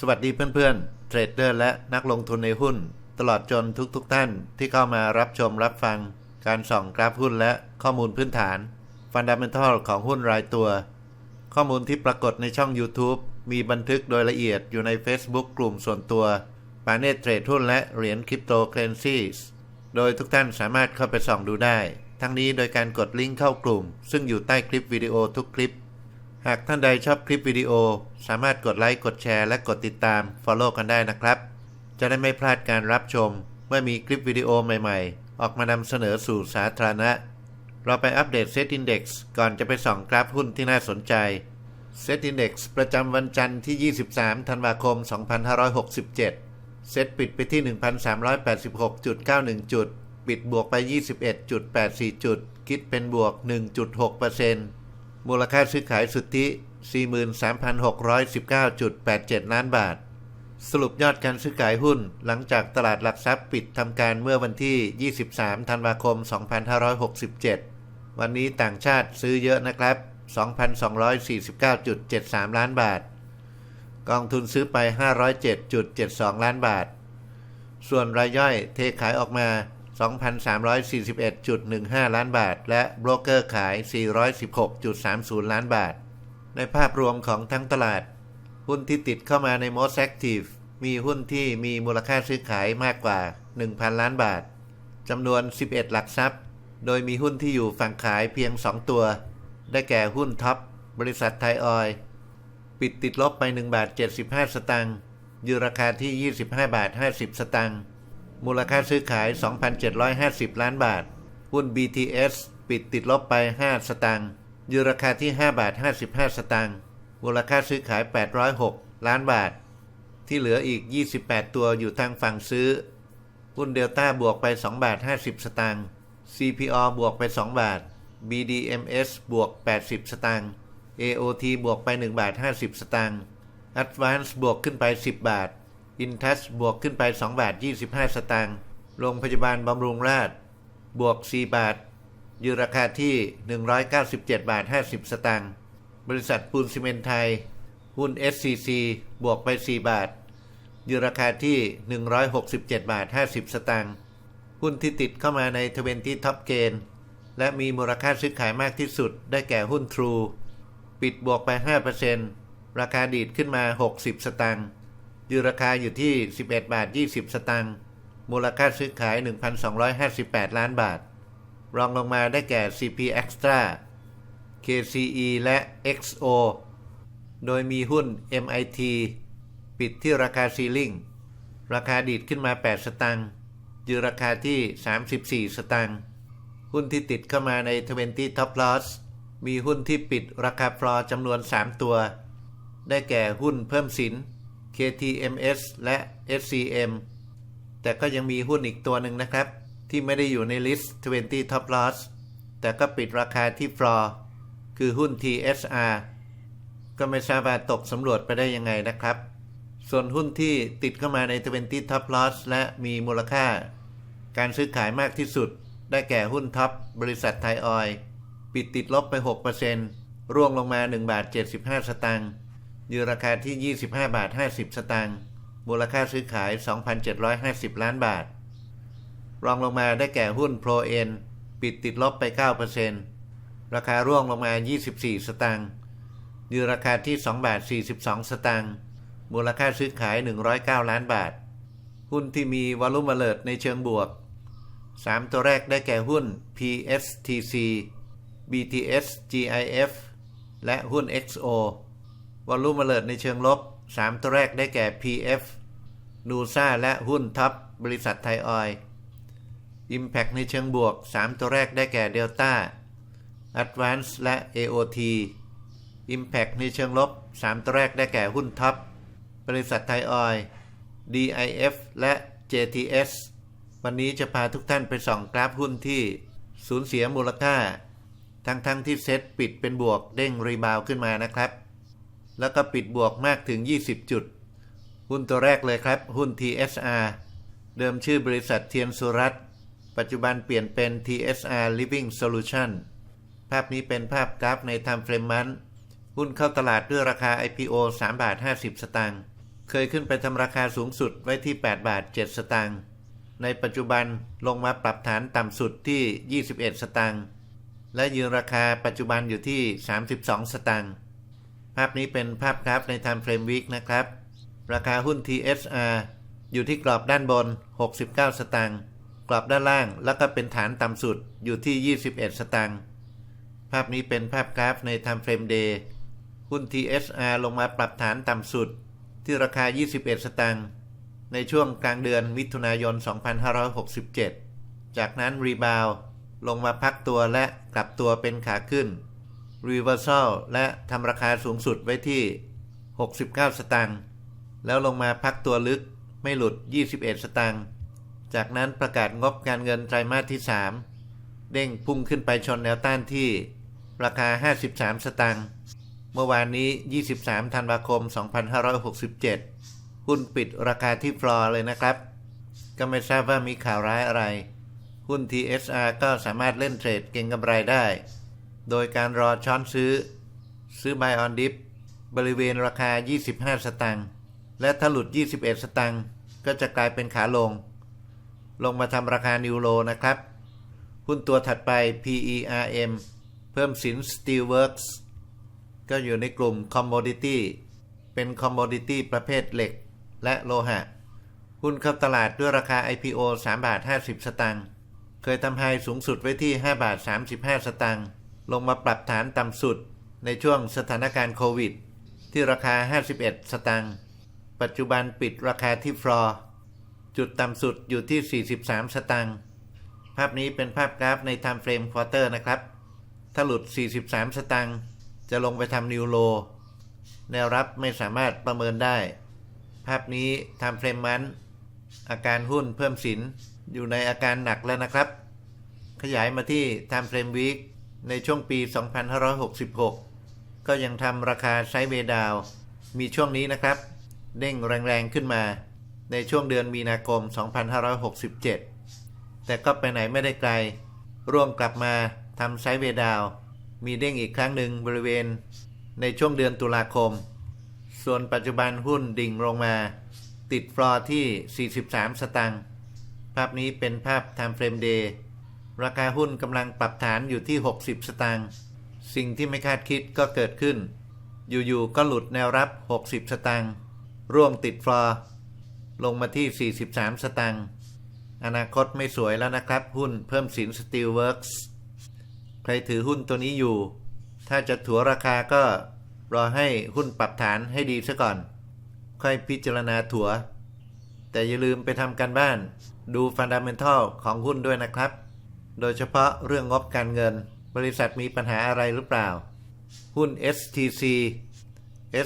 สวัสดีเพื่อนๆ เทรดเดอร์และนักลงทุนในหุ้น ตลอดจนทุกๆทท่านที่เข้ามารับชมรับฟัง การส่องกราฟหุ้นและข้อมูลพื้นฐานฟันดัมเ n นทัลของหุ้นรายตัว ข้อมูลที่ปรากฏในช่อง YouTube มีบันทึกโดยละเอียดอยู่ใน Facebook กลุ่มส่วนตัวปาเนตเทรดหุ้นและเหรียญคริปโตเคเรนซีสโดยทุกท่านสามารถเข้าไปส่องดูได้ ทั้งนี้โดยการกดลิงก์เข้ากลุ่ม ซึ่งอยู่ใต้คลิปวิดีโอทุกคลิป หากท่านใดชอบคลิปวิดีโอ สามารถกดไลค์กดแชร์และกดติดตาม Follow กันได้นะครับ จะได้ไม่พลาดการรับชม เมื่อมีคลิปวิดีโอใหม่ๆ ออกมานำเสนอสู่สาธารณะ เราไปอัปเดต Set Index ก่อนจะไปส่องกราฟหุ้นที่น่าสนใจ Set Index ประจำวันจันทร์ที่ 23 ธันวาคม 2567 เซตปิดไปที่ 1,386.91 จุด ปิดบวกไป 21.84 จุด คิดเป็นบวก 1.6% มูลค่าซื้อขายสุทธิ 43,619.87 ล้านบาท สรุปยอดการซื้อขายหุ้นหลังจากตลาดหลักทรัพย์ปิดทำการเมื่อวันที่ 23 ธันวาคม 2567 วันนี้ต่างชาติซื้อเยอะนะครับ 2,249.73 ล้านบาท กองทุนซื้อไป 507.72 ล้านบาท ส่วนรายย่อยเทขายออกมา 2,341.15 ล้านบาท และโบรกเกอร์ขาย 416.30 ล้านบาท ในภาพรวมของทั้งตลาด หุ้นที่ติดเข้ามาใน Most Active มีหุ้นที่มีมูลค่าซื้อขายมากกว่า 1,000 ล้านบาทจำนวน 11 หลักทรัพย์ โดยมีหุ้นที่อยู่ฝั่งขายเพียง 2 ตัว ได้แก่หุ้นท็อป บริษัทไทยออยล์ปิดติดลบไป 1 บาท 75 สตางค์อยู่ราคาที่ 25 บาท 50 สตางค์ มูลค่าซื้อขาย 2,750 ล้านบาท หุ้น BTS ปิดติดลบไป 5 สตางค์อยู่ราคาที่ 5 บาท 55 สตางค์มูลค่าซื้อขาย 806 ล้านบาท ที่เหลืออีก 28 ตัวอยู่ทางฝั่งซื้อ หุ้นเดลต้าบวกไป 2 บาท 50 สตางค์ CPO บวกไป 2 บาท BDMs บวก 80 สตางค์ AOT บวกไป 1 บาท 50 สตางค์ Advance บวกขึ้นไป 10 บาท Intouch บวกขึ้นไป 2 บาท 25 สตางค์ โรงพยาบาลบำรุงราษฎร์บวก 4 บาทอยู่ราคาที่ 197 บาท 50 สตางค์ บริษัทปูนซีเมนไทย หุ้น SCC บวกไป 4 บาทอยู่ราคาที่ 167 บาท 50 สตางค์ หุ้นที่ติดเข้ามาในทเวนตี้ท็อปเกนและมีมูลค่าซื้อขายมากที่สุดได้แก่หุ้น True ปิดบวกไป 5%ราคาดีดขึ้นมา 60 สตางค์ อยู่ราคาอยู่ที่ 11 บาท 20 สตางค์ มูลค่าซื้อขาย 1,258 ล้านบาท รองลงมาได้แก่ CP Extra KCE และ XO โดยมีหุ้น MIT ปิดที่ราคาซีลิงราคาดีดขึ้นมา 8 สตางค์อยู่ราคาที่ 34 สตางค์ หุ้นที่ติดเข้ามาใน 20 Top Loss มีหุ้นที่ปิดราคาฟลอร์จำนวน 3 ตัว ได้แก่หุ้นเพิ่มสิน KTMS และ SCM แต่ก็ยังมีหุ้นอีกตัวหนึ่งนะครับ ที่ไม่ได้อยู่ในลิสต์20 Top Loss แต่ก็ปิดราคาที่ฟลอร์คือหุ้น TSR ก็ไม่ทราบว่าตกสำรวจไปได้ยังไงนะครับ ส่วนหุ้นที่ติดเข้ามาใน 20 Top Loss และมีมูลค่า การซื้อขายมากที่สุด ได้แก่หุ้นท็อปบริษัทไทยออยล์ปิดติดลบไป 6%ร่วงลงมา 1 บาท 75 สตางค์ อยู่ราคาที่ 25 บาท 50 สตางค์มูลค่าซื้อขาย 2,750 ล้านบาท รองลงมาได้แก่หุ้น Pro N ปิดติดลบไป 9%ราคาร่วงลงมา 24 สตางค์อยู่ราคาที่ 2 บาท 42 สตางค์มูลค่าซื้อขาย 109 ล้านบาท หุ้นที่มีวอลุ่มเลิดในเชิงบวก 3 ตัวแรกได้แก่หุ้น PSTC BTS GIF และหุ้น XO วอลลุ่มเลิดในเชิงลบ 3 ตัวแรกได้แก่ PF นูซ่าและหุ้นทับบริษัทไทยออย Impact ในเชิงบวก 3 ตัวแรกได้แก่ Delta Advance และ AOT Impact ในเชิงลบ 3 ตัวแรกได้แก่หุ้นทับบริษัทไทยออย DIF และ JTS วันนี้จะพาทุกท่านไปส่องกราฟหุ้นที่สูญเสียมูลค่า ทั้งๆทที่เซตปิดเป็นบวกเด้งรีบาวขึ้นมานะครับ แล้วก็ปิดบวกมากถึง 20 จุด หุ้นตัวแรกเลยครับ หุ้น TSR เดิมชื่อบริษัทเทียนสุรัตปัจจุบันเปลี่ยนเป็น TSR Living Solution ภาพนี้เป็นภาพกราฟใน Time Frame มันหุ้นเข้าตลาดด้วยราคา IPO 3 บาท 50 สตางค์ เคยขึ้นไปทำราคาสูงสุดไว้ที่ 8 บาท 7 สตางค์ ในปัจจุบันลงมาปรับฐานต่ำสุดที่ 21 สตางค์ และยืนราคาปัจจุบันอยู่ที่ 32 สตางค์ ภาพนี้เป็นภาพกราฟใน Time Frame Week นะครับ ราคาหุ้น TSR อยู่ที่กรอบด้านบน 69 สตางค์ กรอบด้านล่าง แล้วก็เป็นฐานต่ำสุดอยู่ที่ 21 สตางค์ ภาพนี้เป็นภาพกราฟใน Time Frame Day หุ้น TSR ลงมาปรับฐานต่ำสุด ที่ราคา 21 สตางค์ ในช่วงกลางเดือนมิถุนายน 2567 จากนั้นรีบาวลงมาพักตัวและกลับตัวเป็นขาขึ้น Reversal และทำราคาสูงสุดไว้ที่ 69 สตางค์ แล้วลงมาพักตัวลึกไม่หลุด 21 สตางค์ จากนั้นประกาศงบการเงินไตรมาสที่ 3 เด้งพุ่งขึ้นไปชนแนวต้านที่ ราคา 53 สตางค์ เมื่อวานนี้ 23 ธันวาคม 2567 หุ้นปิดราคาที่ฟลอร์เลยนะครับ ก็ไม่ทราบว่ามีข่าวร้ายอะไร หุ้น TSR ก็สามารถเล่นเทรดเก็งกำไรได้ โดยการรอช้อนซื้อ ซื้อ Buy on Dip บริเวณราคา 25 สตางค์และถ้าหลุด 21 สตางค์ก็จะกลายเป็นขาลง ลงมาทำราคานิวโลนะครับ หุ้นตัวถัดไป PERM เพิ่มสิน Steelworks ก็อยู่ในกลุ่ม Commodity เป็น Commodity ประเภทเหล็กและโลหะ หุ้นเข้าตลาดด้วยราคา IPO 3 บาท 50 สตางค์เคยทำไฮสูงสุดไว้ที่ 5 บาท 35 สตางค์ ลงมาปรับฐานต่ำสุดในช่วงสถานการณ์โควิด ที่ราคา 51 สตางค์ ปัจจุบันปิดราคาที่ฟลอร์จุดต่ำสุดอยู่ที่ 43 สตางค์ ภาพนี้เป็นภาพกราฟใน Time Frame Quarter นะครับ ถ้าหลุด 43 สตางค์ จะลงไปทำนิวโล แนวรับไม่สามารถประเมินได้ ภาพนี้ Time Frame มัน อาการหุ้นเพิ่มสินอยู่ในอาการหนักแล้วนะครับ ขยายมาที่ Time Frame Week ในช่วงปี 2566 ก็ยังทำราคาไซเวย์ดาว มีช่วงนี้นะครับ เด้งแรงๆขึ้นมา ในช่วงเดือนมีนาคม 2567 แต่ก็ไปไหนไม่ได้ไกล ร่วงกลับมาทำไซเวย์ดาว มีเด้งอีกครั้งหนึ่งบริเวณ ในช่วงเดือนตุลาคม ส่วนปัจจุบันหุ้นดิ่งลงมา ติดฟลอร์ที่ 43 สตางค์ภาพนี้เป็นภาพ Time Frame Day ราคาหุ้นกำลังปรับฐานอยู่ที่ 60 สตางค์ สิ่งที่ไม่คาดคิดก็เกิดขึ้น อยู่ๆ ก็หลุดแนวรับ 60 สตางค์ ร่วงติดฟลอร์ลงมาที่ 43 สตางค์ อนาคตไม่สวยแล้วนะครับ หุ้นเพิ่มสิน Steelworks ใครถือหุ้นตัวนี้อยู่ ถ้าจะถัวราคาก็รอให้หุ้นปรับฐานให้ดีซะก่อน ค่อยพิจารณาถัว แต่อย่าลืมไปทำการบ้าน ดูฟันดัมเมนทัลของหุ้นด้วยนะครับ โดยเฉพาะเรื่องงบการเงิน บริษัทมีปัญหาอะไรหรือเปล่า หุ้น STC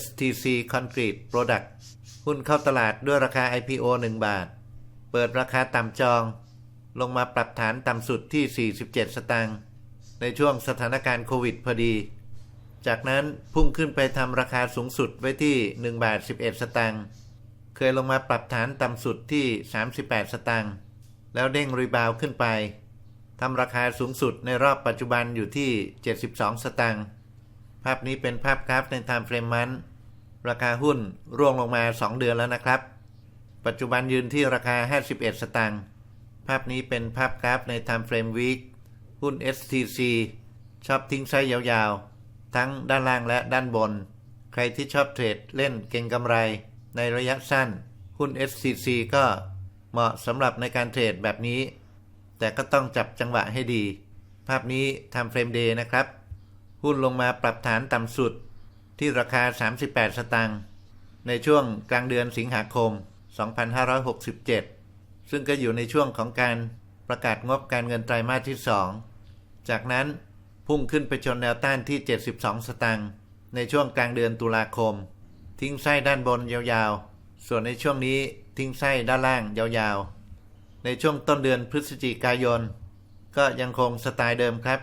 STC Concrete Product หุ้นเข้าตลาดด้วยราคา IPO 1 บาท เปิดราคาต่ำจอง ลงมาปรับฐานต่ำสุดที่ 47 สตางค์ในช่วงสถานการณ์โควิดพอดี จากนั้นพุ่งขึ้นไปทำราคาสูงสุดไว้ที่ 1 บาท 11 สตางค์เคยลงมาปรับฐานต่ำสุดที่ 38 สตางค์แล้วเด้งรีบาวขึ้นไป ทำราคาสูงสุดในรอบปัจจุบันอยู่ที่ 72 สตางค์ ภาพนี้เป็นภาพกราฟใน Time Frame มันราคาหุ้นร่วงลงมา 2 เดือนแล้วนะครับ ปัจจุบันยืนที่ราคา 51 สตางค์ ภาพนี้เป็นภาพกราฟใน Time Frame Week หุ้น STC ชอบทิ้งไส้ยาวๆ ทั้งด้านล่างและด้านบน ใครที่ชอบเทรดเล่นเก็งกำไรในระยะสั้น หุ้น STC ก็เหมาะสำหรับในการเทรดแบบนี้ แต่ก็ต้องจับจังหวะให้ดี ภาพนี้ Time Frame Day นะครับ หุ้นลงมาปรับฐานต่ำสุดที่ราคา 38 สตางค์ในช่วงกลางเดือนสิงหาคม 2567 ซึ่งก็อยู่ในช่วงของการประกาศงบการเงินไตรมาสที่ 2 จากนั้นพุ่งขึ้นไปชนแนวต้านที่ 72 สตางค์ในช่วงกลางเดือนตุลาคม ทิ้งไส้ด้านบนยาวๆ ส่วนในช่วงนี้ทิ้งไส้ด้านล่างยาวๆ ในช่วงต้นเดือนพฤศจิกายน ก็ยังคงสไตล์เดิมครับ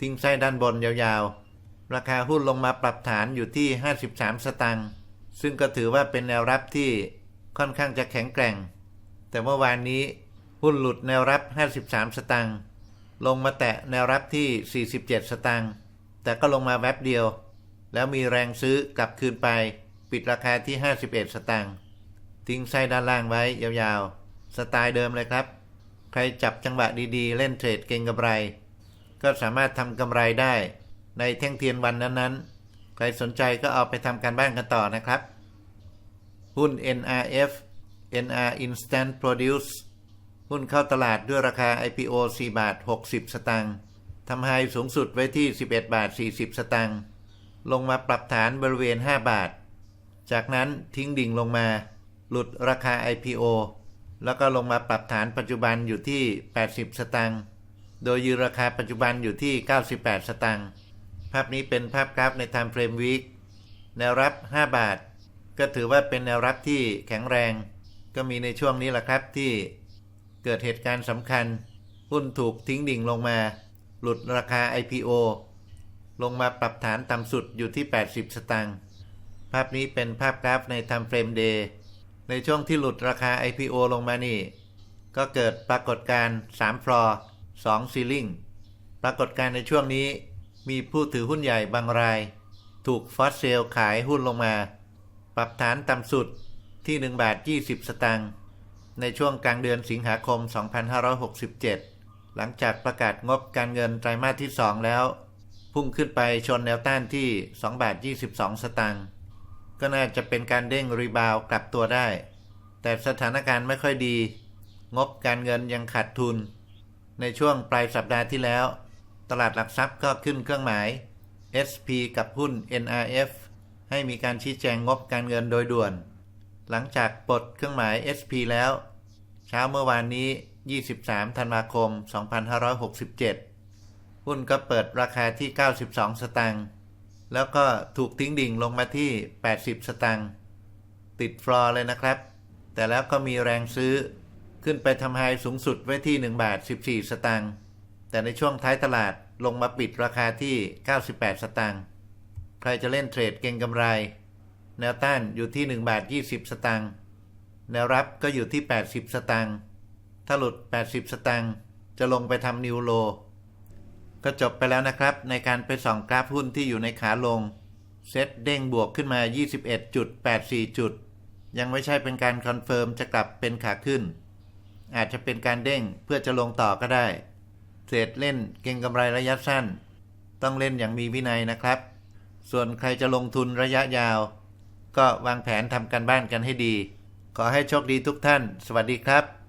ทิ้งไส้ด้านบนยาวๆ ราคาหุ้นลงมาปรับฐานอยู่ที่ 53 สตางค์ซึ่งก็ถือว่าเป็นแนวรับที่ค่อนข้างจะแข็งแกร่ง แต่เมื่อวานนี้หุ้นหลุดแนวรับ 53 สตางค์ลงมาแตะแนวรับที่ 47 สตางค์แต่ก็ลงมาแวบเดียว แล้วมีแรงซื้อกลับคืนไปปปิดราคาที่ 51 สตางค์ทิ้งไส้ด้านล่างไว้ยาวๆ สไตล์เดิมเลยครับ ใครจับจังหวะดีๆ เล่นเทรดเก่งกำไร ก็สามารถทำกำไรได้ในแท่งเทียนวันนั้นๆ ใครสนใจก็เอาไปทำการบ้านกันต่อนะครับ หุ้น NRF NR Instant Produce หุ้นเข้าตลาดด้วยราคา IPO 4 บาท 60 สตางค์ทำไฮสูงสุดไว้ที่ 11 บาท 40 สตางค์ลงมาปรับฐานบริเวณ 5 บาท จากนั้นทิ้งดิ่งลงมา หลุดราคา IPO แล้วก็ลงมาปรับฐานปัจจุบันอยู่ที่ 80 สตางค์ โดยยืนราคาปัจจุบันอยู่ที่ 98 สตางค์ ภาพนี้เป็นภาพกราฟใน Time Frame Week แนวรับ 5 บาท ก็ถือว่าเป็นแนวรับที่แข็งแรง ก็มีในช่วงนี้แหละครับที่เกิดเหตุการณ์สำคัญ หุ้นถูกทิ้งดิ่งลงมา หลุดราคา IPO ลงมาปรับฐานต่ำสุดอยู่ที่ 80 สตางค์ ภาพนี้เป็นภาพกราฟใน Time Frame Day ในช่วงที่หลุดราคา IPO ลงมานี่ ก็เกิดปรากฏการณ์3ฟลอร์2ซีลิงปรากฏการณ์ในช่วงนี้มีผู้ถือหุ้นใหญ่บางราย ถูกฟอสเซลขายหุ้นลงมา ปรับฐานต่ำสุดที่1บาท20 สตางค์ในช่วงกลางเดือนสิงหาคม 2567 หลังจากประกาศงบการเงินไตรมาสที่ 2 แล้ว พุ่งขึ้นไปชนแนวต้านที่2บาท22 สตางค์ ก็น่าจะเป็นการเด้งรีบาวกลับตัวได้ แต่สถานการณ์ไม่ค่อยดี งบการเงินยังขาดทุน ในช่วงปลายสัปดาห์ที่แล้ว ตลาดหลักทรัพย์ก็ขึ้นเครื่องหมาย SP กับหุ้น NRF ให้มีการชี้แจงงบการเงินโดยด่วน หลังจากปลดเครื่องหมาย SP แล้ว เช้าเมื่อวานนี้ 23 ธันวาคม 2567 หุ้นก็เปิดราคาที่ 92 สตางค์ แล้วก็ถูกทิ้งดิ่งลงมาที่ 80 สตางค์ติดฟลอร์เลยนะครับ แต่แล้วก็มีแรงซื้อขึ้นไปทำไฮสูงสุดไว้ที่ 1 บาท 14 สตางค์แต่ในช่วงท้ายตลาดลงมาปิดราคาที่ 98 สตางค์ใครจะเล่นเทรดเก่งกำไร แนวต้านอยู่ที่ 1 บาท 20 สตางค์แนวรับก็อยู่ที่ 80 สตางค์ถ้าหลุด 80 สตางค์จะลงไปทำนิวโล ก็จบไปแล้วนะครับ ในการไปส่องกราฟหุ้นที่อยู่ในขาลง เซ็ตเด้งบวกขึ้นมา 21.84 จุด ยังไม่ใช่เป็นการคอนเฟิร์มจะกลับเป็นขาขึ้น อาจจะเป็นการเด้งเพื่อจะลงต่อก็ได้เทรดเล่นเก่งกำไรระยะสั้น ต้องเล่นอย่างมีวินัยนะครับ ส่วนใครจะลงทุนระยะยาว ก็วางแผนทำการบ้านกันให้ดี ขอให้โชคดีทุกท่าน สวัสดีครับ